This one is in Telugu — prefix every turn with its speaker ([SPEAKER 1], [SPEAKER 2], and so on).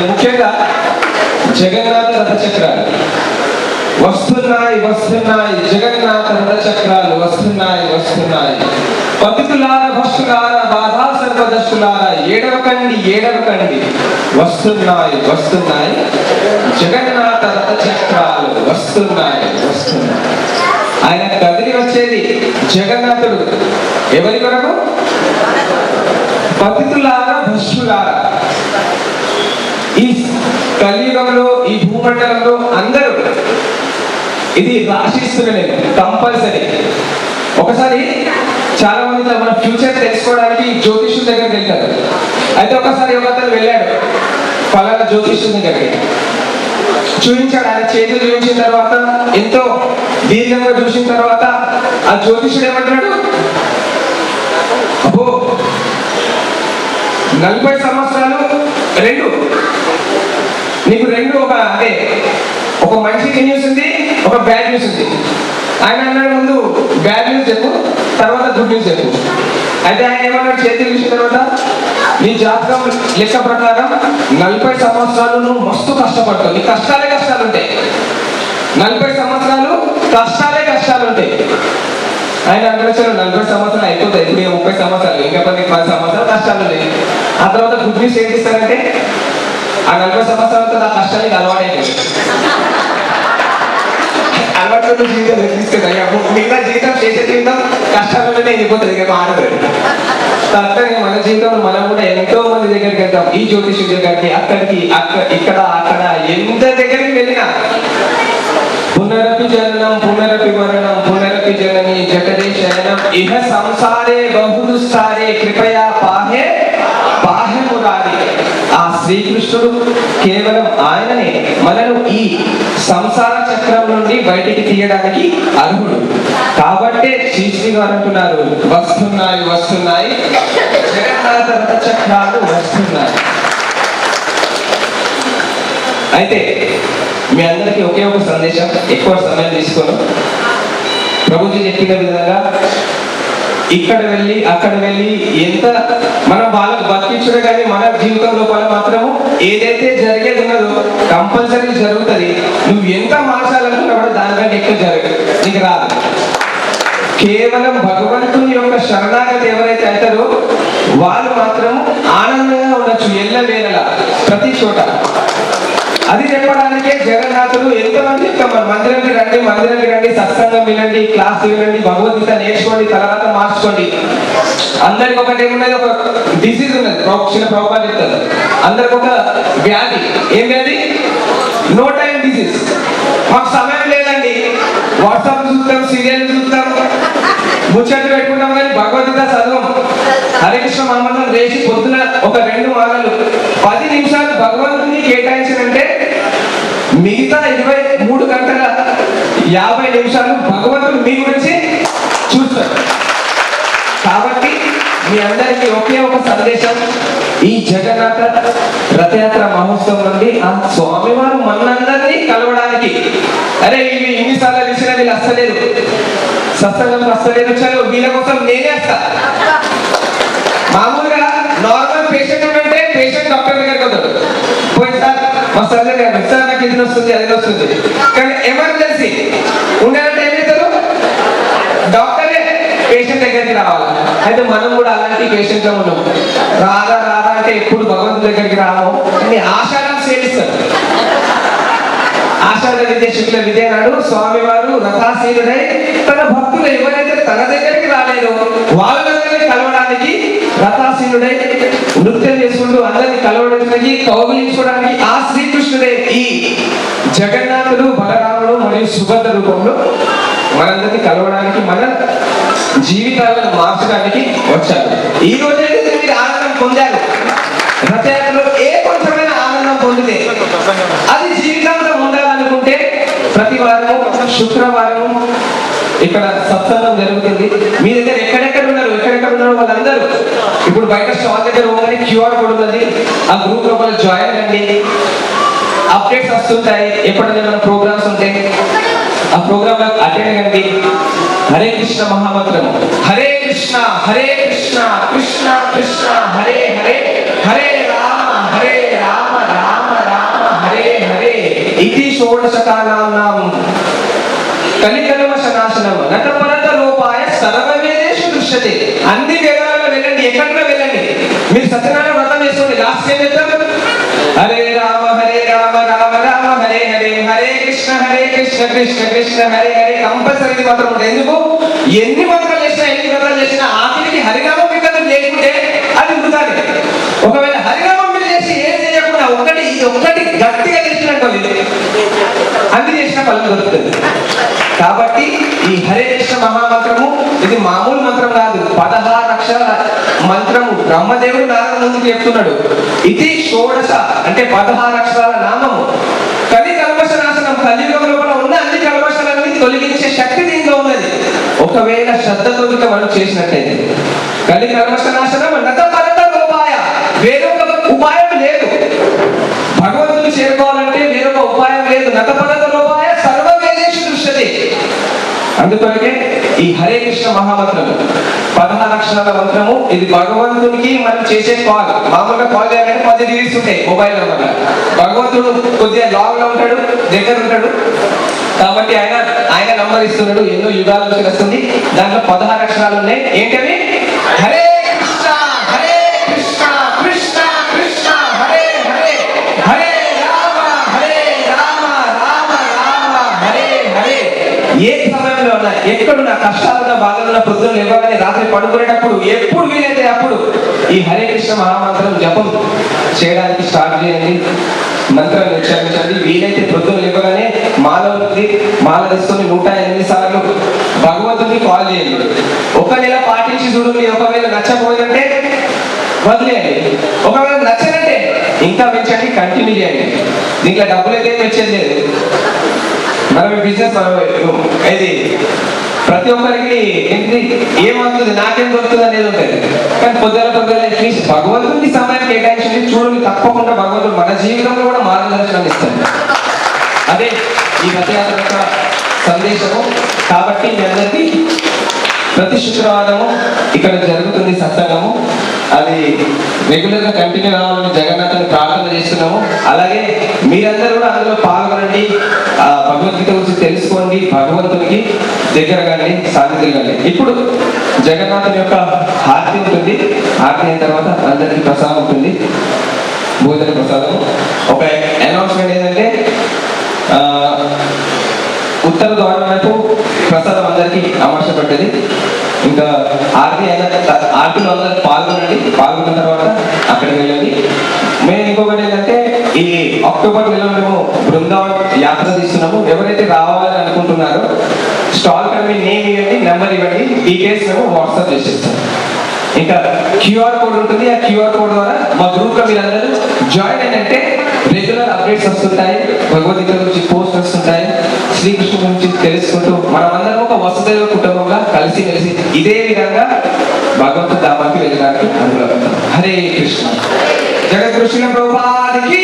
[SPEAKER 1] ముఖ్యంగా జగన్నాథ రథచక్రాలు. వస్తున్నాయి వస్తున్నాయి జగన్నాథ రథచక్రాలు వస్తున్నాయి వస్తున్నాయి. పతితులార భస్టులార బాధా సర్వదశులార ఏడవకండి ఏడవకండి వస్తున్నాయి వస్తున్నాయి జగన్నాథ రథచక్రాలు వస్తున్నాయి వస్తున్నాయి. ఆయన కదిలి వచ్చేది జగన్నాథుడు. ఎవరి కొరకు? పతితులార భస్సులారా కలియుగంలో ఈ భూమండలంలో అందరూ ఇది రాశిస్తున్న నేను కంపల్సరీ. ఒకసారి చాలా మంది మన ఫ్యూచర్ తెలుసుకోవడానికి జ్యోతిష్యుల దగ్గరికి వెళ్తారు. అయితే ఒకసారి ఒక వెళ్ళాడు ఫలానా జ్యోతిష్యుల దగ్గరికి. చూపించాడు ఆయన చేతులు చూపించిన తర్వాత ఎంతో దీర్ఘంగా చూసిన తర్వాత ఆ జ్యోతిష్యుడు ఏమంటున్నాడు? అబ్బో నలభై సంవత్సరాలు రెండు అదే ఒక మంచి న్యూస్ ఉంది? ఒక బ్యాడ్ న్యూస్ ఉంది. ఆయన అన్నాడు ముందు బ్యాడ్ న్యూస్ చెప్పు తర్వాత గుడ్ న్యూస్ చెప్పు. అయితే ఆయన ఏమన్నాడు చేతి చూసిన తర్వాత? నీ జాతకం లెక్క ప్రకారం నలభై సంవత్సరాలు నువ్వు మస్తు కష్టపడతావు. నీ కష్టాలే కష్టాలు ఉంటాయి నలభై సంవత్సరాలు కష్టాలే కష్టాలు ఉంటాయి ఆయన అగ్రచరు నలభై సంవత్సరాలు అయిపోతాయి. ఇప్పుడు ముప్పై సంవత్సరాలు ఇంకా పది పది సంవత్సరాలు కష్టాలు ఉన్నాయి ఆ తర్వాత గుడ్ న్యూస్ ఏం చేస్తారంటే ఆ నలభై సంవత్సరాలతో నా కష్టానికి అలవాటైపోయింది అలవాటు జీవితం తీసుకుంటాయి మిగతా జీవితం చేసే జీవితం కష్టాలలోనే వెళ్ళిపోతుంది ఇక మారదు అట్లనే మన జీవితంలో మనం కూడా ఎంతో మంది దగ్గరికి వెళ్తాం. ఈ జ్యోతిష్యుడి దగ్గరికి అక్కడికి అక్కడ ఇక్కడ అక్కడ ఎంత దగ్గరికి వెళ్ళినా. పునరపి జననం పునరపి మరణం పునరపి జనని జగదే శయనం ఇహ సంసారే బహుదుస్తారే కృపయా పాహే శ్రీకృష్ణుడు కేవలం ఆయననే మనను ఈ సంసార చక్రం నుండి బయటికి తీయడానికి అర్హుడు. కాబట్టే శ్రీశ్రీ గారు అంటున్నారు వస్తున్నాయి వస్తున్నాయి జగన్నాథ చక్రాలు వస్తున్నాయి. అయితే మీ అందరికీ ఒకే ఒక సందేశం ఎక్కువ సమయం తీసుకోను. ప్రభుజీ చెప్పిన విధంగా ఇక్కడ వెళ్ళి అక్కడ వెళ్ళి ఎంత మనం వాళ్ళకు బతికించడం కానీ మన జీవితం లోపల మాత్రం ఏదైతే జరిగేది ఉన్నదో కంపల్సరీ జరుగుతుంది. నువ్వు ఎంత మార్చాలనుకున్నా దానికంటే ఎక్కువ జరగదు. నీకు రాదు. కేవలం భగవంతుని యొక్క శరణాగతి ఎవరైతే అవుతారో వాళ్ళు మాత్రం ఆనందంగా ఉండొచ్చు ఎల్ల ప్రతి చోట. అది చెప్పడానికే జగన్నాథుడు ఎంతమంది చెప్తాం మన మందిరానికి రండి మందిరానికి రండి సత్సంగం వినండి క్లాస్ వినండి భగవద్గీత నేర్చుకోండి తర్వాత మార్చుకోండి. అందరికి ఒకటి ఏమున్నది? ఒక డిసీజ్ ఉన్నది. చిన్న ప్రభుత్వం చెప్తారు. అందరికి ఒక వ్యాధి. ఏం వ్యాధి? నో టైం డిసీజ్ మాకు సమయం లేదండి. వాట్సాప్ చూస్తాం సీరియల్ చూస్తాం. ముచ్చట్లు పెట్టుకుంటాం కానీ భగవద్గీత చదవం. హరే కృష్ణ మమ్మల్ని రేసి పొద్దున ఒక రెండు మాలలు. పది నిమిషాలు భగవంతుని కేటాయించినంటే మిగతా ఇరవై మూడు గంటల యాభై నిమిషాలు భగవంతుడు మీ గురించి చూస్తారు కాబట్టి మీ అందరికీ ఒకే ఒక సందేశం. ఈ జగన్ రథయాత్ర మహోత్సవం నుండి ఆ స్వామివారు మనందరినీ కలవడానికి. అరే ఇవి ఇన్నిసార్లు ఇచ్చిన వీళ్ళు అస్సలేదు సత్సంగం అస్తలేదు చలో వీళ్ళ కోసం నేనే వస్తా. మామూలుగా నార్మల్ పేషెంట్ ఉంటే పేషెంట్ డాక్టర్ దగ్గరికి వద్దాడు పోయి సార్ మా సర్జరీ గారు సార్ నాకు ఇది వస్తుంది అది వస్తుంది కానీ ఎమర్జెన్సీ ఉండాలంటే ఏం చేస్తారు? డాక్టరే పేషెంట్ దగ్గరికి రావాలి. అయితే మనం కూడా అలాంటి పేషెంట్గా ఉన్నాం. రాదా రాదా అంటే ఎప్పుడు భగవంతుడి దగ్గరికి రాము అని ఆషాఢం సేవిస్తారు. ఆషాఢ విద్య శుక్ల విజయనాడు స్వామివారు రథాశీలుడై తన భక్తులు ఎవరైతే తన దగ్గరికి రాలేదో వాళ్ళందరినీ కలవడానికి రథాశీలుడై నృత్యం చేసుకుంటూ అందరిని కలవడానికి కౌగులించుకోవడానికి ఆ శ్రీకృష్ణుడే ఈ జగన్నాథుడు బలరాముడు మరియు సుభద్ర రూపంలో మనందరినీ కలవడానికి మన జీవితాలను మార్చడానికి వచ్చారు. ఈ రోజు మీరు ఆనందం పొందారు. రథయాత్రలో ఏ కొంచెమైన ఆనందం పొందితే అది జీవితాంతం ఉండాలనుకుంటే ప్రతి వారము శుక్రవారం ఇక్కడ సత్సంగం జరుగుతుంది. మీ దగ్గర ఎక్కడెక్కడ ఉన్నారు? ఎక్కడెక్కడ ఉన్నారు వాళ్ళందరూ? ఇప్పుడు బయట స్టాల్ దగ్గర ఉన్నది క్యూఆర్ కోడ్ ఉన్నది. ఆ గ్రూప్లో జాయిన్ అండి అప్డేట్స్ వస్తుంటాయి. ఎప్పుడైనా ప్రోగ్రామ్స్ ఉంటే ఆ ప్రోగ్రామ్ అటెండ్ కండి హరే కృష్ణ మహామంత్రం. హరే కృష్ణ హరే కృష్ణ కృష్ణ కృష్ణ హరే హరే. హరే రామ హరే రామ రామ రామ హరే హరే. ఇది షోడశకాలానాం కలికలవశ నాశనం నట పరత లోపాయ సర్వవేదేషు దృశ్యతే. అన్ని వేదాలలో వెళ్ళండి ఎక్కడ వెళ్ళండి. మీరు సత్యనారాయణ వ్రతం వేసుకోండి లాస్ట్ కృష్ణ హరే కృష్ణ కృష్ణ కృష్ణ హరే హరే కంపల్సరీ ఇది మాత్రం ఉంటుంది ఎందుకు? ఎన్ని మంత్రాలు చేసినా ఎన్ని మంత్రాలు చేసినా ఆఖరికి హరినామం వికటం లేకుంటే అది వృధానే ఒకవేళ హరినామం మీరు చేసి ఏం చేయకుండా ఒకటి ఒకటి గట్టిగా చేసినట్టు అన్ని చేసిన ఫలం దొరుకుతుంది. కాబట్టి ఈ హరే కృష్ణ మహామంత్రము ఇది మామూలు మంత్రం కాదు. పదహారు అక్షరాల మంత్రము. బ్రహ్మదేవుడు నారాయణ ముందుకు చెప్తున్నాడు. ఇది షోడశ అంటే పదహారు అక్షరాల నామము. కలియుగం లోపల ఉన్న అన్ని కల్మషాలన్నీ తొలగించే శక్తి దీంట్లో ఉన్నది. ఒకవేళ శ్రద్ధతో ఇక మనం చేసినట్లయితే కలి కల్మష నాశనం నత వేరొక ఉపాయం లేదు. భగవంతుని చేరుకోవాలంటే వేరొక ఉపాయం లేదు. నతపరత లోపాయ సర్వవేదేశు దృష్టి అందుకొరకే ఈ హరే కృష్ణ మహామంత్రం పదహారు అక్షరాల మంత్రము. ఇది భగవంతునికి మనం చేసే కాల్. మామూలుగా కాల్ చేయాలంటే పది డిగ్రీస్ ఉంటాయి మొబైల్ వల్ల భగవంతుడు కొద్దిగా లాంగ్లో ఉంటాడు దగ్గర ఉంటాడు. కాబట్టి ఆయన ఆయన నంబర్ ఇస్తున్నాడు. ఎన్నో యుగాల నుంచి వస్తుంది. దాంట్లో పదహారు అక్షరాలు ఉన్నాయి. ఏంటవి? కష్టాలున్న బాధలున్న పొద్దున్న ఇవ్వగానే రాత్రి పడుకునేటప్పుడు ఎప్పుడు వీలైతే అప్పుడు ఈ హరే కృష్ణ మహామంత్రం జపం చేయడానికి స్టార్ట్ చేయండి. మంత్రం ఉచ్చారించండి. వీలైతే పొద్దున్న ఇవ్వగానే మాలవుడికి మాల తీసుకొని నూట ఎనిమిది సార్లు భగవంతుడికి కాల్ చేయండి. ఒక నెల పాటించి చూడండి. ఒకవేళ నచ్చకపోయిందంటే వదిలేయండి. ఒకవేళ నచ్చనంటే ఇంకా పెంచండి. కంటిన్యూ చేయండి. దీంట్లో డబ్బులు అయితే తెచ్చేది లేదు. బిజినెస్ మనం ఇది ప్రతి ఒక్కరికి ఏంటి ఏమవుతుంది నాకేం దొరుకుతుంది అనేది ఉంటుంది. కానీ పొద్దున పొద్దున అట్లీస్ట్ భగవంతుడికి సమయం కేటాయించి చూడండి తప్పకుండా భగవంతుడు మన జీవితంలో కూడా మార్గదర్శనం ఇస్తాడు. అదే ఈ రథయాత్ర యొక్క సందేశము. కాబట్టి మీ అందరికీ ప్రతి శుక్రవారము ఇక్కడ జరుగుతుంది సత్సంగము. అది రెగ్యులర్గా కంటిన్యూ కావాలని జగన్నాథుని ప్రార్థన చేస్తున్నాము. అలాగే మీరందరూ కూడా అందులో పాల్గొనండి ఆ భగవద్గీత గురించి తెలుసుకోండి భగవంతునికి దగ్గర కానీ సాధితులు కానీ. ఇప్పుడు జగన్నాథుని యొక్క హారతి ఉంటుంది. హారతి అయిన తర్వాత అందరికీ ప్రసాదం ఉంటుంది. భోజన ప్రసాదం. ఒక అనౌన్స్మెంట్ ఏంటంటే ఉత్తర ద్వారం వైపు ప్రసాదం అందరికి అమర్చబడ్డది. ఇంకా ఆర్తి అయిన త- ఆర్తిలో పాల్గొనండి. పాల్గొన్న తర్వాత అక్కడికి వెళ్ళండి. మేము ఇంకొకటి ఏంటంటే ఈ అక్టోబర్ నెలలో మేము బృందావన్ యాత్ర తీస్తున్నాము. ఎవరైతే రావాలని అనుకుంటున్నారో స్టాల్ కంపెనీ మీ నేమ్ ఇవ్వండి నెంబర్ ఇవ్వండి డీటెయిల్స్ మేము వాట్సాప్ చేసేస్తాం. ఇంకా క్యూఆర్ కోడ్ ఉంటుంది ఆ క్యూఆర్ కోడ్ ద్వారా మా గ్రూప్లో మీరందరూ జాయిన్ అయినంటే రెగ్యులర్ అప్డేట్స్ వస్తుంటాయి భగవద్గీత గురించి పోస్ట్ వస్తుంటాయి శ్రీకృష్ణ గురించి తెలుసుకుంటూ మనమందరం ఒక వసుదైవ కుటుంబంగా కలిసి కలిసి ఇదే విధంగా భగవంతు ధామానికి వెళ్ళడానికి అనుకూలం హరే కృష్ణ. జగద్కృష్ణ ప్రభుపాదికి